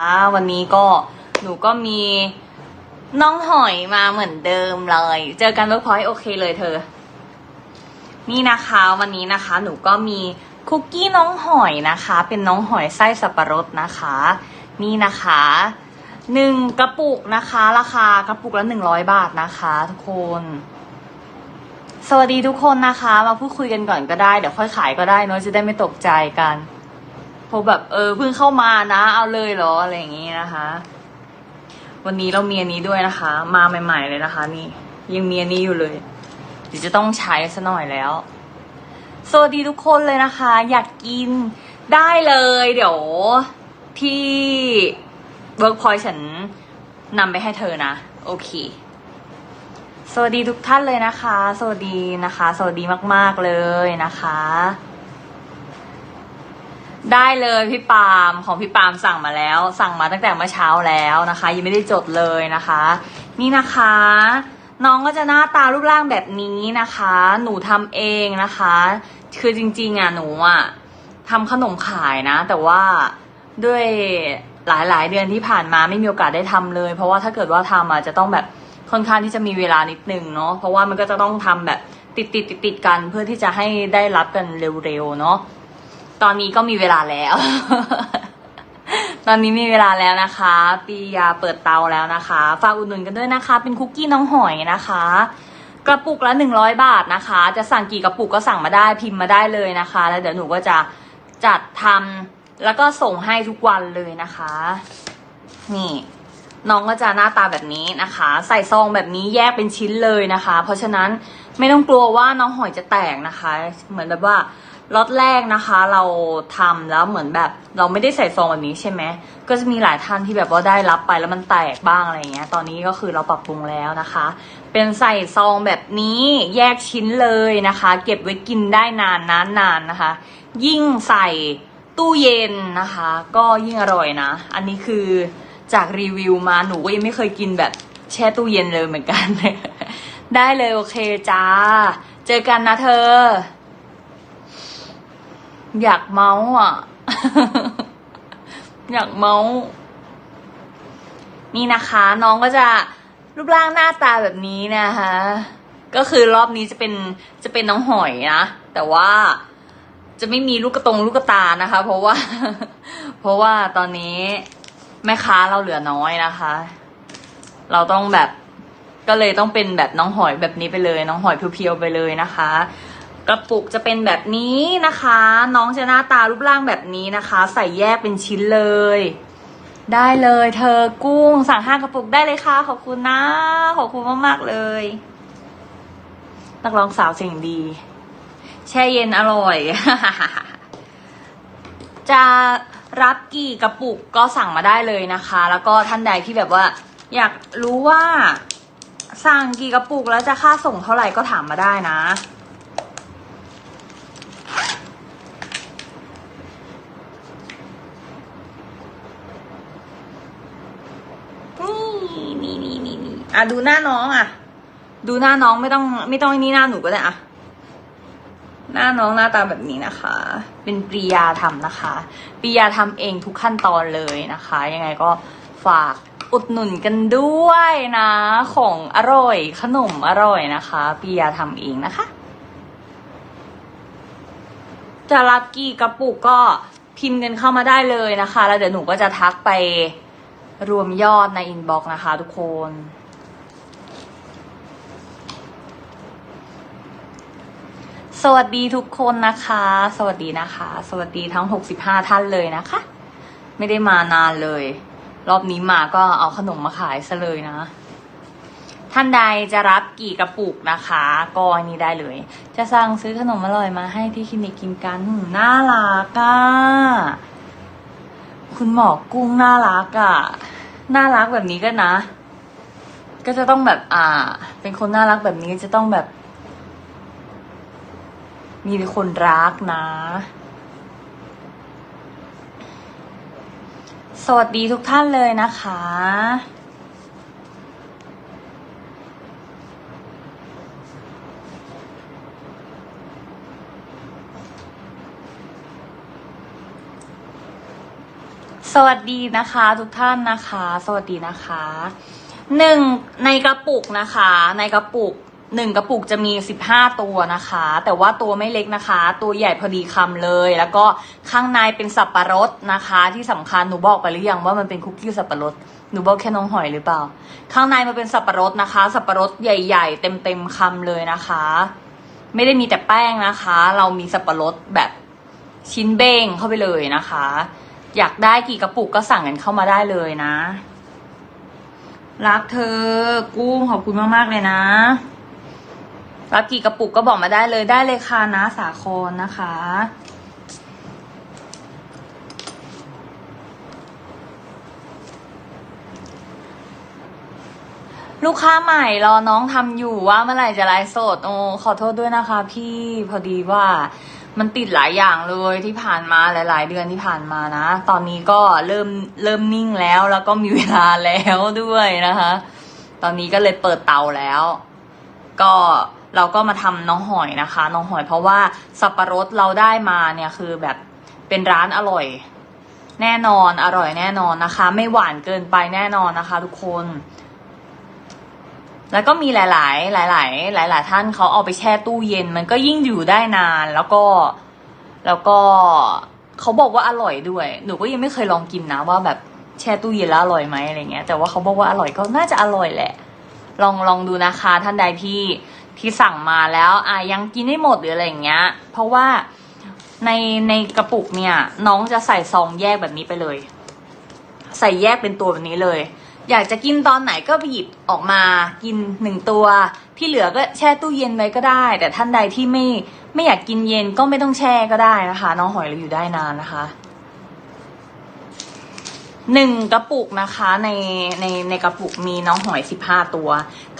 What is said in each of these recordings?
อ่าวันนี้ก็หนูก็มีน้องหอยมาเหมือนเดิมเลย เจอกันเวิร์กพอยต์โอเคเลยเธอ นี่นะคะวันนี้นะคะหนูก็มีคุกกี้น้องหอยนะคะ เป็นน้องหอยไส้สับปะรดนะคะ นี่นะคะหนึ่งกระปุกนะคะ ราคากระปุกละหนึ่งร้อยบาทนะคะ ทุกคน สวัสดีทุกคนนะคะ มาพูดคุยกันก่อนก็ได้ เดี๋ยวค่อยขายก็ได้เนอะจะได้ไม่ตกใจกัน เพราะแบบเออเพิ่งเข้ามานะ เอาเลยเหรออะไรอย่างงี้นะคะ วันนี้เราเมีอันนี้ด้วยนะคะ มาใหม่ ๆ เลยนะคะ นี่ ยังเมีอันนี้อยู่เลยเดี๋ยวจะต้องใช้ซะหน่อยแล้ว สวัสดีทุกคนเลยนะคะ อยากกินได้เลย เดี๋ยวที่เวิร์กพอยฉันนำไปให้เธอนะ โอเค สวัสดีทุกท่านเลยนะคะ สวัสดีนะคะ สวัสดีมาก ๆ เลยนะคะ ได้เลยพี่ปาล์มของพี่ปาล์มสั่งมาแล้ว สั่งมาตั้งแต่เมื่อเช้าแล้วนะคะ ยังไม่ได้จดเลยนะคะ นี่นะคะ น้องก็จะหน้าตารูปร่างแบบนี้นะคะ หนูทำเองนะคะ คือจริงๆอะหนูอะทำขนมขายนะ แต่ว่าด้วยหลายๆ เดือนที่ผ่านมาไม่มีโอกาสได้ทำเลย เพราะว่าถ้าเกิดว่าทำอะจะต้องแบบค่อนข้างที่จะมีเวลานิดนึงเนาะเพราะว่ามันก็จะต้องทำแบบติดติดติดติดๆกันเพื่อที่จะให้ได้รับกันเร็วๆเนาะ ตอนนี้ก็มีเวลาแล้ว ตอนนี้มีเวลาแล้วนะคะ ปียาเปิดเตาแล้วนะคะ ฝากอุดหนุนกันด้วยนะคะ เป็นคุกกี้น้องหอยนะคะ กระปุกละหนึ่งร้อยบาทนะคะ จะสั่งกี่กระปุกก็สั่งมาได้พิมพ์มาได้เลยนะคะ แล้วเดี๋ยวหนูก็จะจัดทำแล้วก็ส่งให้ทุกวันเลยนะคะ นี่น้องก็จะหน้าตาแบบนี้นะคะ ใส่ซองแบบนี้แยกเป็นชิ้นเลยนะคะ เพราะฉะนั้นไม่ต้องกลัวว่าน้องหอยจะแตกนะคะ เหมือนแบบว่า ล็อตแรกนะคะ เราทำแล้วเหมือนแบบ เราไม่ได้ใส่ซองแบบนี้ใช่ไหมก็จะมีหลายท่านที่แบบว่าได้รับไปแล้วมันแตกบ้างอะไรเงี้ย ตอนนี้ก็คือเราปรับปรุงแล้วนะคะ เป็นใส่ซองแบบนี้แยกชิ้นเลยนะคะ เก็บไว้กินได้นานนานนานนะคะ ยิ่งใส่ตู้เย็นนะคะ ก็ยิ่งอร่อยนะ อันนี้คือจากรีวิวมาหนูก็ยังไม่เคยกินแบบแช่ตู้เย็นเลยเหมือนกัน ได้เลยโอเคจ้า เจอกันนะเธอ อยากเมาส์อะ อยากเมาส์นี่นะคะ น้องก็จะรูปร่างหน้าตาแบบนี้นะคะ ก็คือรอบนี้จะเป็นจะเป็นน้องหอยนะ แต่ว่าจะไม่มีลูกกระตงลูกกระตานะคะ เพราะว่า เพราะว่าตอนนี้แม่ค้าเราเหลือน้อยนะคะ เราต้องแบบก็เลยต้องเป็นแบบน้องหอยแบบนี้ไปเลย น้องหอยเพียวๆไปเลยนะคะ กระปุกจะเป็นแบบนี้นะคะ น้องจะหน้าตารูปร่างแบบนี้นะคะ ใส่แยกเป็นชิ้นเลย ได้เลยเธอกุ้งสั่งห้ากระปุกได้เลยค่ะ ขอบคุณนะ ขอบคุณมากๆเลย นักร้องสาวเสียงดี แช่เย็นอร่อย จะรับกี่กระปุกก็สั่งมาได้เลยนะคะ แล้วก็ท่านใดที่แบบว่า อยากรู้ว่า สั่งกี่กระปุกแล้วจะค่าส่งเท่าไหร่ก็ถามมาได้นะ นี่นี่นี่นี่นี่ อะดูหน้าน้องอะ ดูหน้าน้องไม่ต้องไม่ต้องนี่หน้าหนูก็ได้อะ หน้าน้องหน้าตาแบบนี้นะคะ เป็นปริยาทำนะคะปริยาทำเองทุกขั้นตอนเลยนะคะ ยังไงก็ฝากอุดหนุนกันด้วยนะ ของอร่อยขนมอร่อยนะคะปริยาทำเองนะคะ จะรับกี่กระปุกก็พิมพ์กันเข้ามาได้เลยนะคะ แล้วเดี๋ยวหนูก็จะทักไปรวมยอดในอินบ็อกซ์นะคะทุกคน สวัสดีทุกคนนะคะ สวัสดีนะคะ สวัสดีทั้ง 65 ท่านเลยนะคะ ไม่ได้มานานเลย รอบนี้มาก็เอาขนมมาขายซะเลยนะ ท่านใดจะรับกี่กระปุกนะคะ ก็อันนี้ได้เลย จะสั่งซื้อขนมอร่อยมาให้ที่คลินิกกินกันน่ารักอะคุณหมอกุ้งน่ารักอะน่ารักแบบนี้ก็นะ ก็จะต้องแบบอ่า เป็นคนน่ารักแบบนี้จะต้องแบบ มีคนรักนะ สวัสดีทุกท่านเลยนะคะสสวัสดีนะคะทุกท่านนะคะ สวัสดีนะคะหนึ่งในกระปุกนะคะ ในกระปุก หนึ่งกระปุกจะมีสิบห้าตัวนะคะ แต่ว่าตัวไม่เล็กนะคะ ตัวใหญ่พอดีคำเลย แล้วก็ข้างในเป็นสับปะรดนะคะ ที่สำคัญหนูบอกไปหรือยังว่ามันเป็นคุกกี้สับปะรดหนูบอกแค่น้องหอยหรือเปล่า ข้างในมันเป็นสับปะรดนะคะ สับปะรดใหญ่ ๆ เต็มๆคำเลยนะคะ ไม่ได้มีแต่แป้งนะคะ เรามีสับปะรดแบบชิ้นเบ้งเข้าไปเลยนะคะ อยากได้กี่กระปุกก็สั่งกันเข้ามาได้เลยนะ รักเธอ กุ้งขอบคุณมากๆเลยนะ รับกี่กระปุกก็บอกมาได้เลยได้เลยค่ะนะสาครนะคะ ลูกค้าใหม่รอน้องทำอยู่ว่าเมื่อไหร่จะไลฟ์สดโอ้ขอโทษด้วยนะคะ พี่พอดีว่ามันติดหลายอย่างเลยที่ผ่านมาหลาย ๆ เดือนที่ผ่านมานะ ตอนนี้ก็เริ่มเริ่มนิ่งแล้วแล้วก็มีเวลาแล้วด้วยนะคะ ตอนนี้ก็เลยเปิดเตาแล้ว ก็ เราก็มาทำน้องหอยนะคะ น้องหอยเพราะว่าสับปะรดเราได้มาเนี่ยคือแบบเป็นร้านอร่อย แน่นอนอร่อยแน่นอนนะคะ ไม่หวานเกินไปแน่นอนนะคะ ทุกคน แล้วก็มีหลาย ๆ หลาย ๆ หลาย ๆ ท่านเขาเอาไปแช่ตู้เย็น มันก็ยิ่งอยู่ได้นานแล้วก็แล้วก็เขาบอกว่าอร่อยด้วย หนูก็ยังไม่เคยลองกินนะว่าแบบแช่ตู้เย็นแล้วอร่อยไหมอะไรเงี้ย แต่ว่าเขาบอกว่าอร่อยก็น่าจะอร่อยแหละ ลองลองดูนะคะท่านใดที่ ที่สั่งมาแล้วอะยังกินไม่หมดหรืออะไรอย่างเงี้ย เพราะว่าในในกระปุกเนี่ย น้องจะใส่ซองแยกแบบนี้ไปเลย ใส่แยกเป็นตัวแบบนี้เลย อยากจะกินตอนไหนก็ไปหยิบออกมากินหนึ่งตัว ที่เหลือก็แช่ตู้เย็นไว้ก็ได้ แต่ท่านใดที่ไม่ไม่อยากกินเย็นก็ไม่ต้องแช่ก็ได้นะคะ น้องหอยเราอยู่ได้นานนะคะ หนึ่งกระปุกนะคะในในในกระปุกมีน้องหอยสิบห้าตัว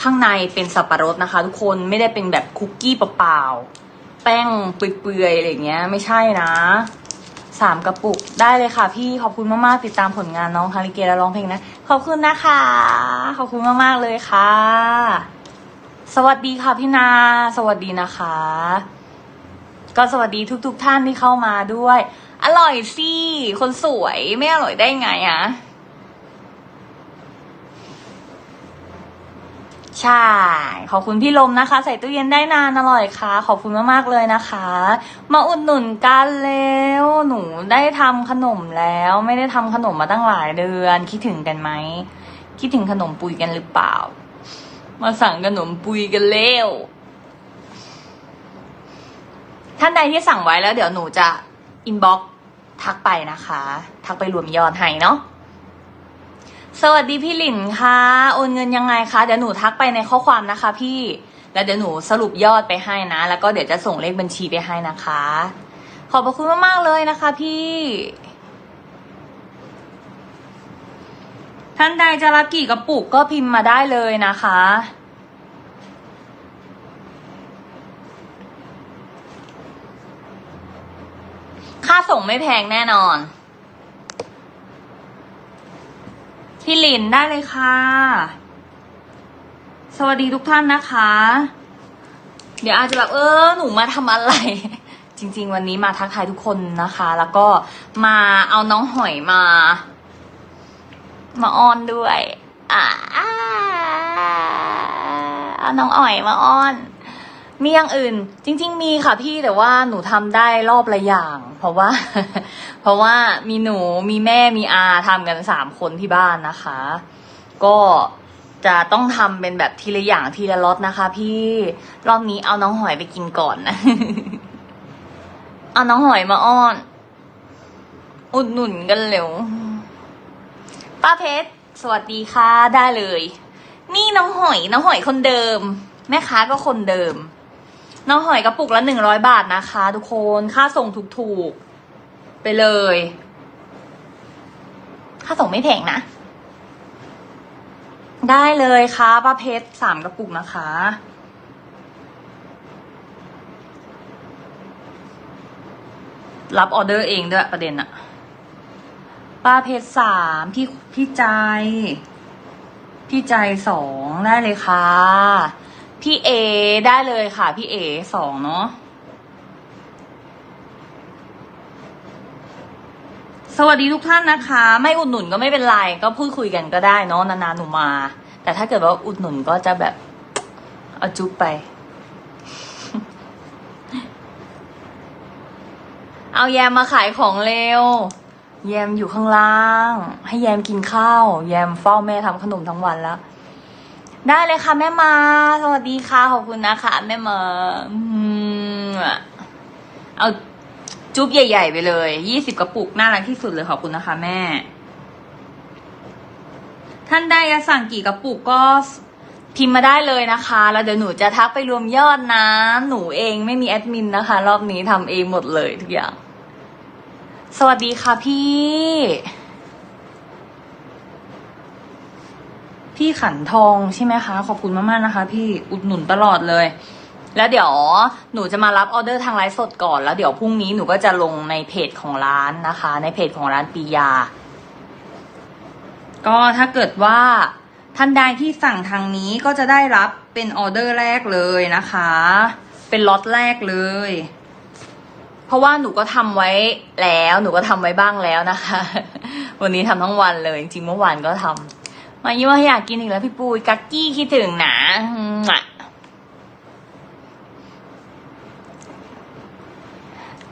ข้างในเป็นสับปะรดนะคะ ทุกคนไม่ได้เป็นแบบคุกกี้เปล่าๆแป้งเปื่อยๆอะไรเงี้ย ไม่ใช่นะสามกระปุกได้เลยค่ะ พี่ขอบคุณมากๆติดตามผลงานน้องคาริเกะและร้องเพลงนะขอบคุณนะคะ ขอบคุณมากๆเลยค่ะ สวัสดีค่ะพี่นา สวัสดีนะคะ ก็สวัสดีทุก ๆ ท่านที่เข้ามาด้วย อร่อยสิ คนสวยไม่อร่อยได้ไงอะใช่ ขอบคุณพี่ลมนะคะ ใส่ตู้เย็นได้นานอร่อยค่ะ ขอบคุณมากๆเลยนะคะ มาอุดหนุนกันแล้วหนูได้ทำขนมแล้ว ไม่ได้ทำขนมมาตั้งหลายเดือน คิดถึงกันไหม คิดถึงขนมปุยกันหรือเปล่า มาสั่งขนมปุยกันเร็วท่านใดที่สั่งไว้แล้วเดี๋ยวหนูจะอินบ็อก ทักไปนะคะ ทักไปรวมยอดให้เนาะสวัสดีพี่หลินค่ะ โอนเงินยังไงคะ เดี๋ยวหนูทักไปในข้อความนะคะ พี่ แล้วเดี๋ยวหนูสรุปยอดไปให้นะ แล้วก็เดี๋ยวจะส่งเลขบัญชีไปให้นะคะ ขอบพระคุณมากๆเลยนะคะ พี่ ท่านใดจะรับกี่กระปุกก็พิมพ์มาได้เลยนะคะ ส่งไม่แพงแน่นอน พี่หลินได้เลยค่ะ สวัสดีทุกท่านนะคะ เดี๋ยวอาจจะแบบเออหนูมาทำอะไร จริง ๆ วันนี้มาทักทายทุกคนนะคะ แล้วก็มาเอาน้องหอยมา มาอ้อนด้วย อ่าเอาน้องอ่อยมาอ้อน มีอย่างอื่น จริง ๆ มีค่ะพี่แต่ว่าหนูทำได้รอบละอย่าง เพราะว่า เพราะว่ามีหนูมีแม่มีอาทำกันสามคนที่บ้านนะคะ ก็จะต้องทำเป็นแบบทีละอย่างทีละรสนะคะ พี่รอบนี้เอาน้องหอยไปกินก่อนนะเอาน้องหอยมาอ้อน อุดหนุนกันเร็วป้าเพชรสวัสดีค่ะได้เลย นี่น้องหอยน้องหอยคนเดิม แม่ค้าก็คนเดิม น้องหอยกระปุกละหนึ่งร้อยบาทนะคะ ทุกคนค่าส่งถูกๆ ไปเลย ค่าส่งไม่แพงนะ ได้เลยค่ะป้าเพชรสามกระปุกนะคะรับออเดอร์เองด้วยประเด็นอะป้าเพชรสามพี่พี่ใจ พี่ใจสองได้เลยค่ะ พี่เอได้เลยค่ะ พี่เอสองเนาะสวัสดีทุกท่านนะคะ ไม่อุดหนุนก็ไม่เป็นไร ก็พูดคุยกันก็ได้เนาะนานๆหนูมา แต่ถ้าเกิดว่าอุดหนุนก็จะแบบเอาจุ๊บไป เอาแยมมาขายของเร็ว แยมอยู่ข้างล่าง ให้แยมกินข้าว แยมเฝ้าแม่ทำขนมทั้งวันแล้ว ได้เลยค่ะแม่มา สวัสดีค่ะ ขอบคุณนะคะ แม่มาอืมเอาจุ๊บใหญ่ ๆ ไปเลย ยี่สิบกระปุก น่ารักที่สุดเลยขอบคุณนะคะ แม่ ท่านใดจะสั่งกี่กระปุกก็พิมพ์มาได้เลยนะคะ แล้วเดี๋ยวหนูจะทักไปรวมยอดนะ หนูเองไม่มีแอดมินนะคะ รอบนี้ทำเองหมดเลยทุกอย่าง สวัสดีค่ะพี่ พี่ขันทองใช่ไหมคะ ขอบคุณมากๆนะคะ พี่อุดหนุนตลอดเลย แล้วเดี๋ยวหนูจะมารับออเดอร์ทางไลฟ์สดก่อน แล้วเดี๋ยวพรุ่งนี้หนูก็จะลงในเพจของร้านนะคะ ในเพจของร้านปียา ก็ถ้าเกิดว่าท่านใดที่สั่งทางนี้ก็จะได้รับเป็นออเดอร์แรกเลยนะคะ เป็นล็อตแรกเลย เพราะว่าหนูก็ทำไว้แล้ว หนูก็ทำไว้บ้างแล้วนะคะ วันนี้ทำทั้งวันเลย จริงเมื่อวานก็ทำ มายิ้มว่าอยากกินอีกแล้วพี่ปุยกักกี้คิดถึงนะอืมอะ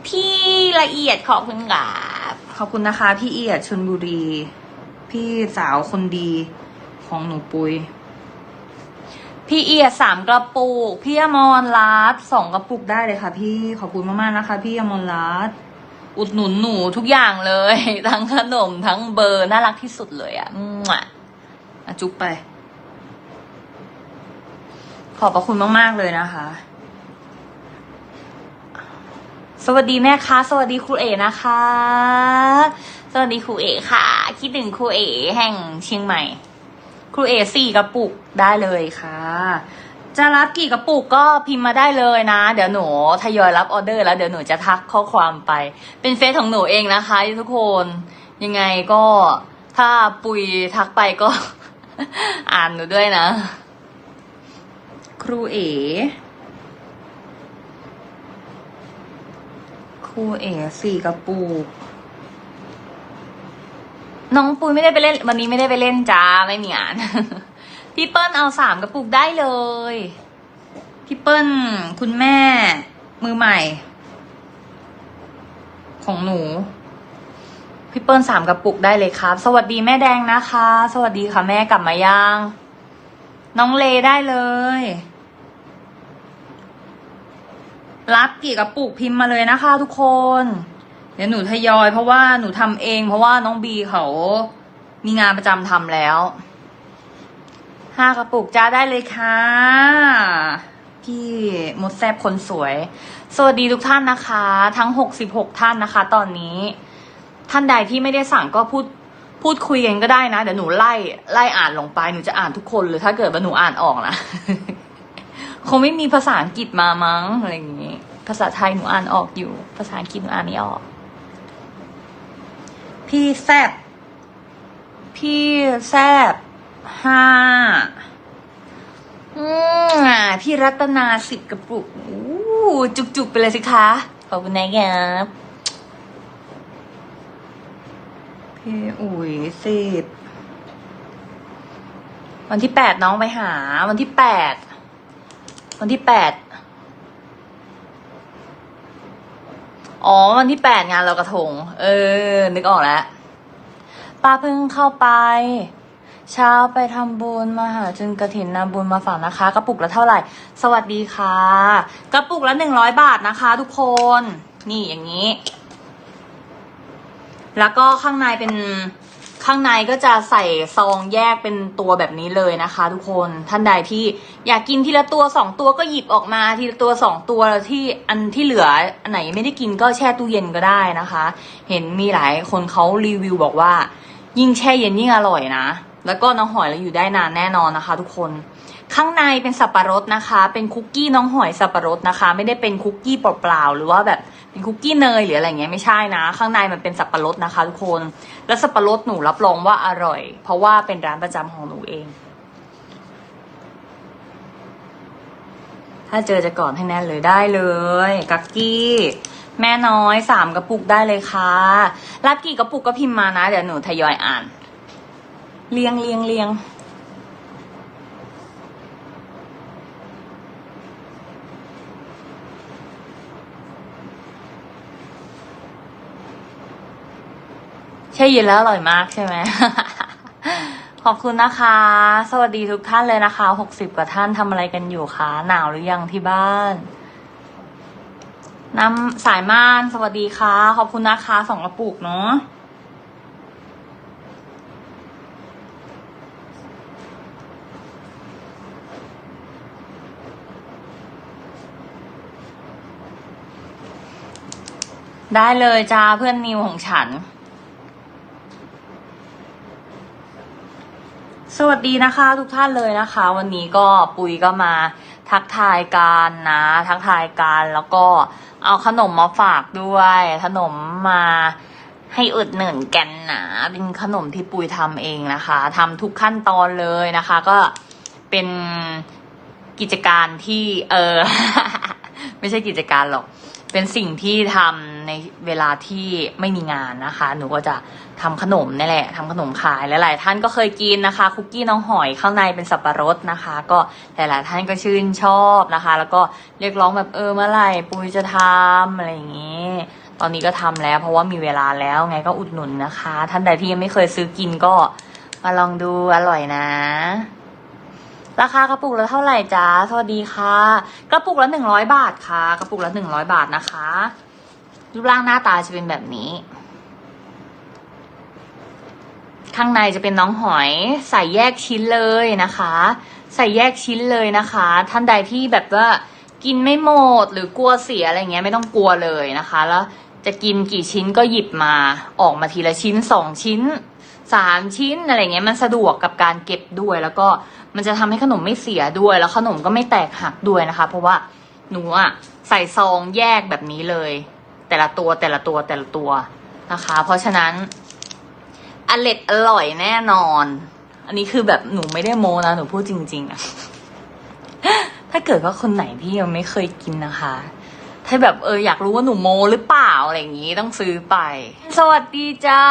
พี่ละเอียดขอบคุณครับขอบคุณนะคะ พี่เอียดชนบุรี พี่สาวคนดีของหนูปุย พี่เอียดสามกระปุก พี่อมรรัตน์สองกระปุกได้เลยค่ะ พี่ขอบคุณมากๆนะคะ พี่อมรรัตน์อุดหนุนหนูทุกอย่างเลย ทั้งขนมทั้งเบอร์น่ารักที่สุดเลยอะ่ะ อืมอะอะจุ๊บไป ขอบพระคุณมาก ๆ เลยนะคะ สวัสดีแม่ค้าสวัสดีครูเอนะคะ สวัสดีครูเอค่ะ คิดถึงครูเอแห่งเชียงใหม่ ครูเอสี่กระปุกได้เลยค่ะ จะรับกี่กระปุกก็พิมพ์มาได้เลยนะ เดี๋ยวหนูทยอยรับออเดอร์แล้วเดี๋ยวหนูจะทักข้อความไป เป็นเฟซของหนูเองนะคะ ทุกคน ยังไงก็ถ้าปุยทักไปก็ อ่านหนูด้วยนะ ครูเอครูเอสี่กระปุกน้องปุยไม่ได้ไปเล่น วันนี้ไม่ได้ไปเล่นจ้าไม่มีอ่าน พี่เปิ้ลเอาสามกระปุกได้เลย พี่เปิ้ลคุณแม่ มือใหม่ ของหนู พี่เปิ้ลสามกระปุกได้เลยครับ สวัสดีแม่แดงนะคะ สวัสดีค่ะแม่กลับมายัง น้องเลได้เลย รับกี่กระปุกพิมพ์มาเลยนะคะ ทุกคน เดี๋ยวหนูทยอย เพราะว่าหนูทำเอง เพราะว่าน้องบีเขามีงานประจำทำแล้วห้ากระปุกจ้าได้เลยค่ะ พี่มดแซบคนสวย สวัสดีทุกท่านนะคะ ทั้งหกสิบหกท่านนะคะ ตอนนี้ ท่านใดที่ไม่ได้สั่งก็พูดพูดคุยกันก็ได้นะเดี๋ยวหนูไล่ไล่อ่านลงไปหนูจะอ่านทุกคนเลยถ้าเกิดว่าหนูอ่านออกนะคงไม่มีภาษาอังกฤษมามั้งอะไรอย่างงี้ ภาษาไทยหนูอ่านออกอยู่ ภาษาอังกฤษหนูอ่านไม่ออก พี่แซบพี่แซบห้าอืมอะพี่รัตนาสิบกระปุก อู้จุกๆไปเลยสิคะ ขอบคุณนะครับ พี่อุ๋ยสิบวันที่แปดน้องไปหา วันที่แปดวันที่แปดอ๋อวันที่แปดงานเรากระทง เออ นึกออกแล้วป้าเพิ่งเข้าไป เช้าไปทำบุญมาหาจึงกระถินนำบุญมาฝากนะคะ กระปุกละเท่าไหร่ สวัสดีค่ะ กระปุกละหนึ่งร้อยบาทนะคะ ทุกคน นี่อย่างนี้ แล้วก็ข้างในเป็นข้างในก็จะใส่ซองแยกเป็นตัวแบบนี้เลยนะคะ ทุกคนท่านใดที่อยากกินทีละตัวสองตัวก็หยิบออกมาทีละตัวสองตัวที่อันที่เหลืออันไหนไม่ได้กินก็แช่ตู้เย็นก็ได้นะคะ เห็นมีหลายคนเขารีวิวบอกว่า ยิ่งแช่เย็นยิ่งอร่อยนะ แล้วก็น้องหอยเราอยู่ได้นานแน่นอนนะคะ ทุกคนข้างในเป็นสับปะรดนะคะ เป็นคุกกี้น้องหอยสับปะรดนะคะ ไม่ได้เป็นคุกกี้เปล่าๆหรือว่าแบบ เป็นคุกกี้เนยหรืออะไรเงี้ยไม่ใช่นะ ข้างในมันเป็นสับปะรดนะคะทุกคน แล้วสับปะรดหนูรับรองว่าอร่อย เพราะว่าเป็นร้านประจำของหนูเอง ถ้าเจอจะก่อนให้แน่นเลยได้เลย กักกี้แม่น้อยสามกระปุกได้เลยค่ะรับกี่กระปุกก็พิมพ์มานะ เดี๋ยวหนูทยอยอ่านเรียงเรียงเรียง แช่เย็นแล้วอร่อยมากใช่ไหม ขอบคุณนะคะ สวัสดีทุกท่านเลยนะคะหกสิบกว่าท่านทำอะไรกันอยู่คะหนาวหรือยังที่บ้าน น้ำสายม่านสวัสดีค่ะ ขอบคุณนะคะสองกระปุกเนาะได้เลยจ้าเพื่อนนิวของฉัน สวัสดีนะคะทุกท่านเลยนะคะ วันนี้ก็ปุยก็มาทักทายกันนะ ทักทายกันแล้วก็เอาขนมมาฝากด้วย ขนมมาให้อุดหนุนกันนะเป็นขนมที่ปุยทำเองนะคะ ทำทุกขั้นตอนเลยนะคะ ก็เป็นกิจการที่เออ ไม่ใช่กิจการหรอก เป็นสิ่งที่ทำในเวลาที่ไม่มีงานนะคะ หนูก็จะ ทำขนมนี่แหละทำขนมขายหลายๆท่านก็เคยกินนะคะ คุกกี้น้องหอยข้างในเป็นสับปะรดนะคะ ก็หลายๆท่านก็ชื่นชอบนะคะ แล้วก็เรียกร้องแบบเออเมื่อไหร่ปุยจะทำอะไรอย่างนี้ตอนนี้ก็ทำแล้วเพราะว่ามีเวลาแล้วไงก็อุดหนุนนะคะ ท่านใดที่ยังไม่เคยซื้อกินก็มาลองดูอร่อยนะ ราคากระปุกละเท่าไหร่จ๊ะสวัสดีค่ะ กระปุกละหนึ่งร้อยบาทค่ะ กระปุกละหนึ่งร้อยบาทนะคะ รูปร่างหน้าตาจะเป็นแบบนี้ ข้างในจะเป็นน้องหอยใส่แยกชิ้นเลยนะคะ ใส่แยกชิ้นเลยนะคะ ท่านใดที่แบบว่ากินไม่หมดหรือกลัวเสียอะไรเงี้ยไม่ต้องกลัวเลยนะคะ แล้วจะกินกี่ชิ้นก็หยิบมาออกมาทีละชิ้นสองชิ้นสามชิ้นอะไรเงี้ยมันสะดวกกับการเก็บด้วย แล้วก็มันจะทำให้ขนมไม่เสียด้วย แล้วขนมก็ไม่แตกหักด้วยนะคะ เพราะว่าหนูอะใส่ซองแยกแบบนี้เลย แต่ละตัวแต่ละตัวแต่ละตัวนะคะ เพราะฉะนั้น อร่อยอร่อยแน่นอน อันนี้คือแบบหนูไม่ได้โมนะ หนูพูดจริง ๆอะถ้าเกิดว่าคนไหนที่ยังไม่เคยกินนะคะ ถ้าแบบเอออยากรู้ว่าหนูโมหรือเปล่าอะไรอย่างนี้ต้องซื้อไป สวัสดีจ้า